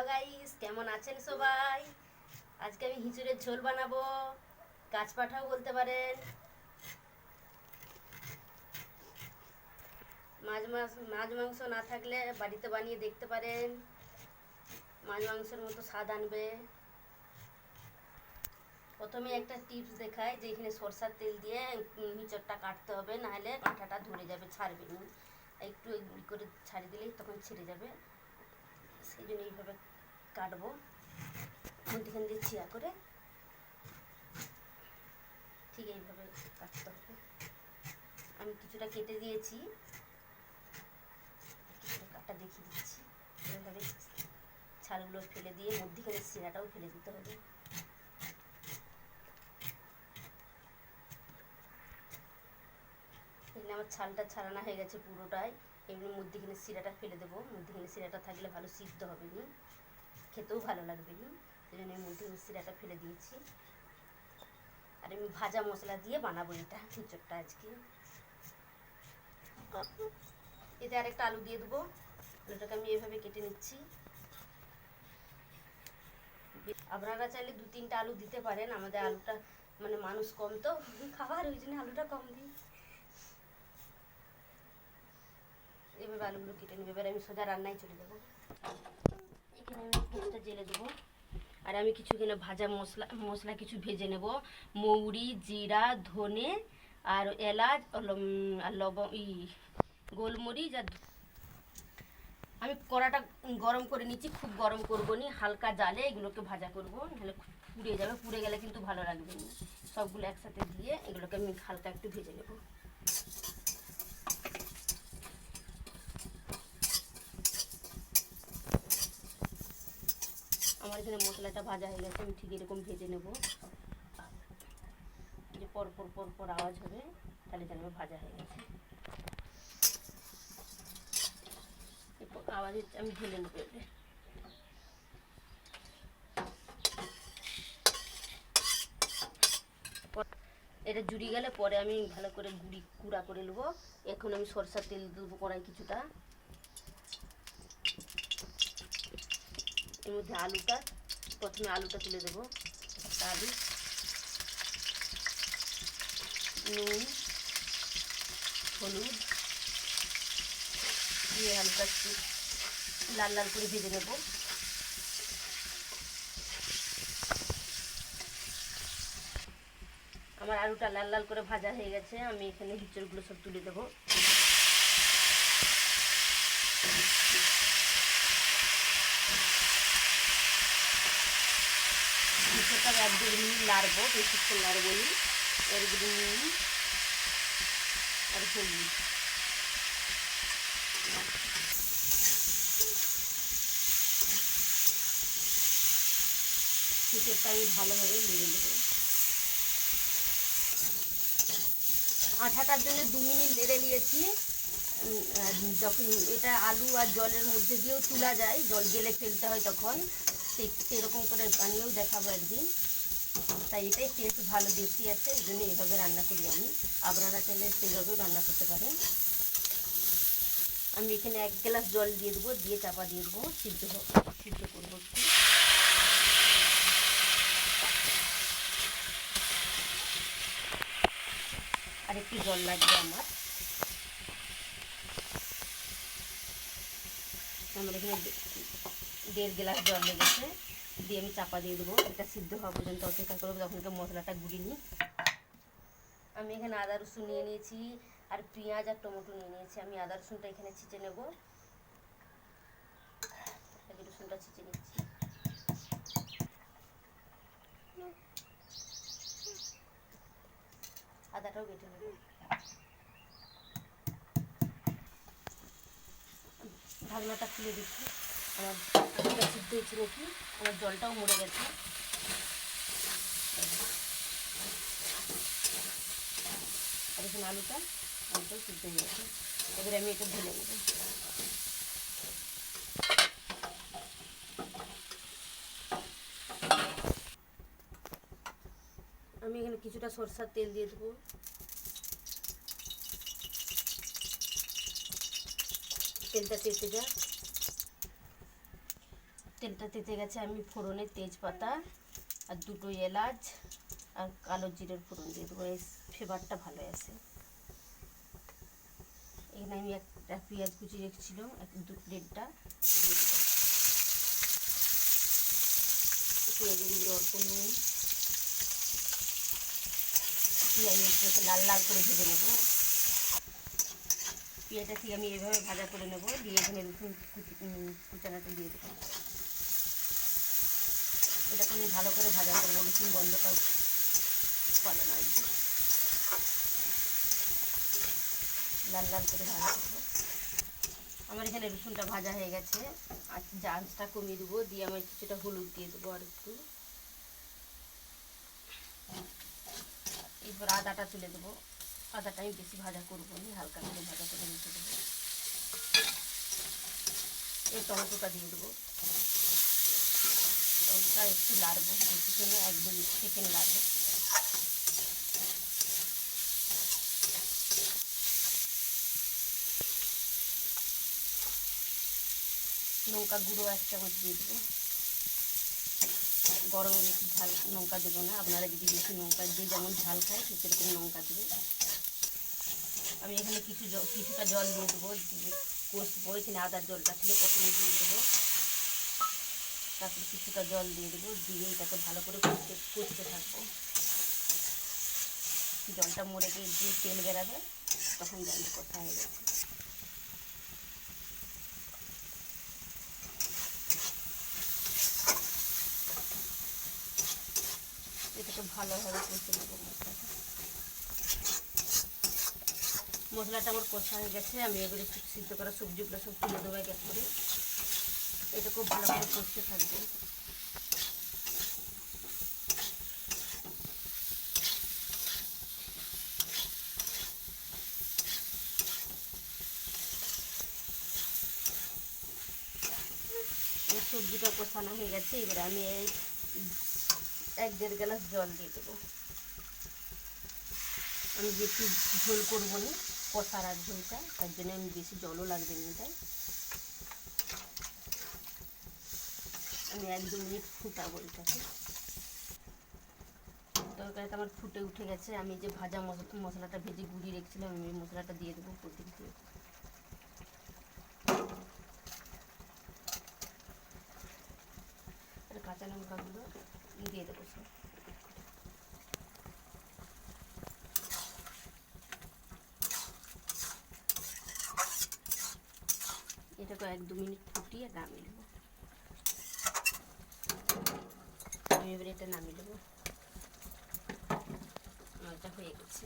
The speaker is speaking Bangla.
হ্যালো গাইস, কেমন আছেন সবাই? আজকে আমি হিঁচুড়ের ঝোল বানাবো। কাঁচ পাঠাও বলতে পারেন। মাছ মাছ মাছ মাংস না থাকলে বাড়িতে বানিয়ে দেখতে পারেন। মাছ মাংসের মতো স্বাদ আনবে। প্রথমে একটা টিপস দেখায় যে এখানে সরষার তেল দিয়ে হিঁচড়টা কাটতে হবে, নাহলে কাঁটাটা ধরে যাবে, ছাড়বে একটু করে ছাড়ি দিলেই তখন ছিঁড়ে যাবে। সেই জন্য এইভাবে কাটবো মধ্যখান দিয়ে ছিয়া করে ঠিক এইভাবে কাটতে হবে। আমি কিছুটা কেটে দিয়েছি, কিছুটা কাটা দেখিয়ে দিচ্ছি। এইভাবে ছালগুলো ফেলে দিয়ে মধ্যখানে শিরাটাও ফেলে দিতে হবে। এখানে আমার ছালটা ছাড়ানো হয়ে গেছে পুরোটাই। এমনি মধ্যিখানে শিরাটা ফেলে দেবো। মধ্যিখানে শিরাটা থাকলে ভালো সিদ্ধ হবে নি। খেতেও ভালো লাগবে নি। সেই জন্য আমি মধ্যিখানে শিরাটা ফেলে দিয়েছি। আর আমি ভাজা মশলা দিয়ে বানাবো এটা খিচুড়টা আজকে। এতে আরেকটা আলু দিয়ে দেবো। আলুটাকে আমি এভাবে কেটে নিচ্ছি। আপনারা চাইলে দু তিনটা আলু দিতে পারেন। আমাদের আলুটা মানে মানুষ কম তো। খাবার, ওই জন্য আলুটা কম দিই। এভাবে আলুগুলো কেটে নেবে। এবার আমি সোজা রান্নায় চলে যাব। এখানে আমি পেঁয়াজটা জেলে দেবো। আর আমি কিছু এখানে ভাজা মশলা মশলা কিছু ভেজে নেব। মৌরি, জিরা, ধনে আর এলাচ, আর লম- আর লব ই, গোলমরিচ আর আমি কড়াটা গরম করে নিচ্ছি, খুব গরম করব নি, হালকা জালে এগুলোকে ভাজা করব। নাহলে পুড়ে যাবে, পুড়ে গেলে কিন্তু ভালো লাগবে না। সবগুলো একসাথে দিয়ে এগুলোকে আমি হালকা একটু ভেজে নেব। এখানে মশলাটা ভাজা হয়ে গেছে, আমি ঠিক এরকম ভেজে নেব। যে পর পর পর পর আওয়াজ হবে, তাহলে জানব ভাজা হয়ে গেছে। এরপর হচ্ছে আমি ঢেলে নেব এটা এটা জুড়ি গেলে পরে আমি ভালো করে গুড়ি, গুঁড়া করে নেব। এখন আমি সরষার তেল দেবো কড়াই কিছুটা। এর মধ্যে আলুটা, প্রথমে আলুটা তুলে দেবো, আলু, নুন, হলুদ, দিয়ে আলুটা একটু লাল লাল করে ভেজে নেব। আমার আলুটা লাল লাল করে ভাজা হয়ে গেছে, আমি এখানে হিচড়গুলো সব তুলে দেবো। কিছুটা এক দেড় মিনিট নাড়বো বেশিক্ষণ নাড়বো নি। এর দিকে নুন আর হলুদ। খিচুড়টা আমি ভালোভাবে নেড়ে নেব। আঠাটার জন্য দু মিনিট নেড়ে নিয়েছি। যখন এটা আলু আর জলের মধ্যে দিয়েও তোলা যায়, জল গেলে ফেলতে হয় তখন। সেরকম করে বানিয়েও দেখাবো একদিন। তাই এটাই টেস্ট ভালো বেশি আছে, এই জন্য এইভাবে রান্না করি আমি। আপনারা চাইলে সেইভাবেও রান্না করতে পারেন। আমি এখানে এক গ্লাস জল দিয়ে দেবো, দিয়ে চাপা দিয়ে দেবো, সিদ্ধ সিদ্ধ করব একটু। আর একটু জল লাগবে আমার। আমার এখানে দেড় গ্লাস জল লেগেছে দিয়ে আমি চাপা দিয়ে দেবো। এটা সিদ্ধ হওয়া পর্যন্ত অপেক্ষা করব তখনকে মশলাটা গুঁড়ি নিই। আমি এখানে আদা, রসুন নিয়ে নিয়েছি, আর পেঁয়াজ আর টমেটো নিয়ে নিয়েছি। আমি আদা, রসুনটা এখানে ছিঁচে নেব। রসুনটা ছিঁচে নিচ্ছি। আদাটাও বেটে নেব। ঢাকনাটা খুলে দিচ্ছি। আমার আলুটা সিদ্ধ হয়েছে নাকি আমার জলটাও মরে গেছে আর এখানে আলুটা আলুটাও সিদ্ধ হয়ে গেছে এবারে আমি এটা ঢেলে নেব আমি এখানে কিছুটা সরষার তেল দিয়ে দেবো তেলটা তেতে যাক তেলটা তেতে গেছে, আমি ফোড়নে তেজপাতা আর দুটো এলাচ আর কালো জিরের ফোড়ন দিয়ে দেবো। এই ফ্লেভারটা ভালো আসে। এখানে আমি একটা পেঁয়াজ কুচি রেখেছিলাম, এক দু প্লেটটা দিয়ে দেবো। পেঁয়াজের অল্প নুন। আমি একটু লাল লাল করে ভেজে নেব। পেঁয়াজটা ঠিক আমি এভাবে ভাজা করে নেব, দিয়ে এখানে রসুন কুচানাটা দিয়ে দেবো। এটাকে আমি ভালো করে ভাজা করব রসুন গন্ধটা পালানো। লাল লাল করে ভাজা করব। আমার এখানে রসুনটা ভাজা হয়ে গেছে। আর জাঁচটা কমিয়ে দেবো, দিয়ে আমি কিছুটা হলুদ দিয়ে দেবো আর একটু। এরপর আদাটা তুলে দেবো। আদাটা আমি বেশি ভাজা করব না, হালকা করে ভাজা করে রেখে দেবো। এই টমেটোটা দিয়ে দেবো। টমেটোটা একটু লাড়বো বেশি জন্য এক দুই সেকেন্ড লাগবে লঙ্কা গুঁড়ো এক চামচ দিয়ে দেবো। গরমে বেশি ঝাল লঙ্কা দেবো না। আপনারা যদি বেশি লঙ্কা দিয়ে যেমন ঝাল খায় সে সেরকম লঙ্কা দেবে আমি এখানে কিছু কিছুটা জল দিয়ে দেবো কষবো। এখানে আদার জলটা ছিল, প্রথমে দিয়ে দেবো। তারপরে কিছুটা জল দিয়ে দেবো, দিয়ে এটাকে ভালো করে কষতে কষতে থাকব। জলটা মরে গিয়ে দিয়ে তেল বেরাবে, তখন জলটা কষা হয়ে গেছে এটাকে ভালোভাবে কষে নেব মশলাটা। আমার কষা হয়ে গেছে, আমি সব সিদ্ধ করা সবজিগুলো সব তুলে দেবো এক করে এটা খুব ভালো করে কষতে থাকবে। সবজিটা কষানো হয়ে গেছে, এবারে আমি এই এক দেড় গ্লাস জল দিয়ে দেবো। আমি বেশি ঝোল করব না, কষার আর ঝোলটা, তার জন্য আমি বেশি জলও লাগবে না এটাই আমি এক দু মিনিট ফুটাবো এটাকে তরকারিটা আমার ফুটে উঠে গেছে। আমি যে ভাজা মশলা মশলাটা ভেজে গুঁড়িয়ে রেখেছিলাম, আমি মশলাটা দিয়ে দেবো প্রতিদিন। দিয়ে কাঁচা লঙ্কাগুলো দিয়ে দেবো সব। এটাকে এক দু মিনিট ফুটিয়ে নামিয়ে নেব। আমি এবার এটা নামিয়ে দেবো। আমার হয়ে গেছে।